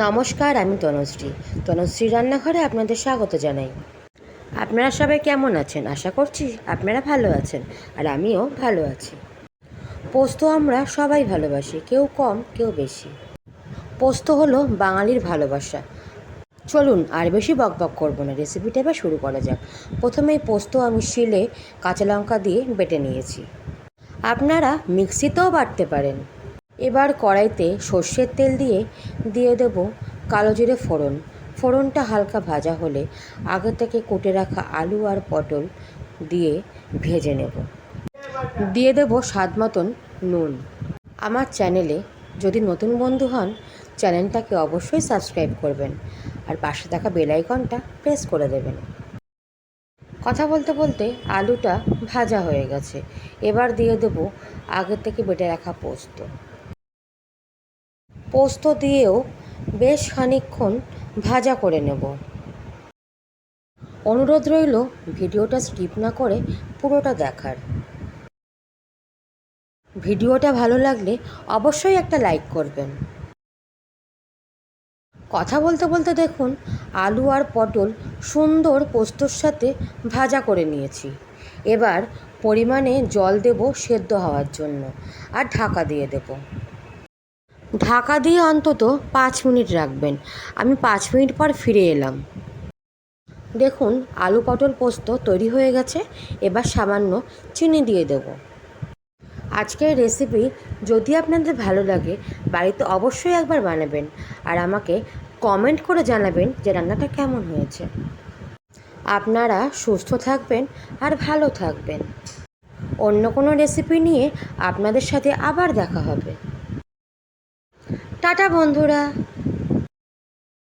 নমস্কার, আমি তনুশ্রী। তনুশ্রী রান্নাঘরে আপনাদের স্বাগত জানাই। আপনারা সবাই কেমন আছেন? আশা করছি আপনারা ভালো আছেন আর আমিও ভালো আছি। পোস্ত আমরা সবাই ভালোবাসি, কেউ কম, কেউ বেশি। পোস্ত হলো বাঙালির ভালোবাসা। চলুন আর বেশি বক বক করব না, রেসিপিটা এবার শুরু করা যাক। প্রথমেই পোস্ত আমি শিলে কাঁচা লঙ্কা দিয়ে বেটে নিয়েছি। আপনারা মিক্সিতেও বাটতে পারেন। এবার কড়াইতে সর্ষের তেল দিয়ে দিয়ে দেব কালো জিরে ফোড়ন। ফোড়নটা হালকা ভাজা হলে আগে থেকে কুটে রাখা আলু আর পটল দিয়ে ভেজে নেব। দিয়ে দেব স্বাদ মতন নুন। আমার চ্যানেলে যদি নতুন বন্ধু হন, চ্যানেলটাকে অবশ্যই সাবস্ক্রাইব করবেন আর পাশে থাকা বেল আইকনটা প্রেস করে দেবেন। কথা বলতে বলতে আলুটা ভাজা হয়ে গেছে। এবার দিয়ে দেব আগে থেকে বেটে রাখা পোস্ত। পোস্ত দিয়েও বেশ খানিকক্ষণ ভাজা করে নেব। অনুরোধ রইল ভিডিওটা স্কিপ না করে পুরোটা দেখার। ভিডিওটা ভালো লাগলে অবশ্যই একটা লাইক করবেন। কথা বলতে বলতে দেখুন, আলু আর পটল সুন্দর পোস্তর সাথে ভাজা করে নিয়েছি। এবার পরিমাণে জল দেব সেদ্ধ হওয়ার জন্য আর ঢাকা দিয়ে দেব। ঢাকা দিয়ে অন্তত পাঁচ মিনিট রাখবেন। আমি পাঁচ মিনিট পর ফিরে এলাম। দেখুন, আলু পটল পোস্ত তৈরি হয়ে গেছে। এবার সামান্য চিনি দিয়ে দেব। আজকের রেসিপি যদি আপনাদের ভালো লাগে, বাড়িতে অবশ্যই একবার বানাবেন আর আমাকে কমেন্ট করে জানাবেন যে রান্নাটা কেমন হয়েছে। আপনারা সুস্থ থাকবেন আর ভালো থাকবেন। অন্য কোনো রেসিপি নিয়ে আপনাদের সাথে আবার দেখা হবে। টাটা বন্ধুরা।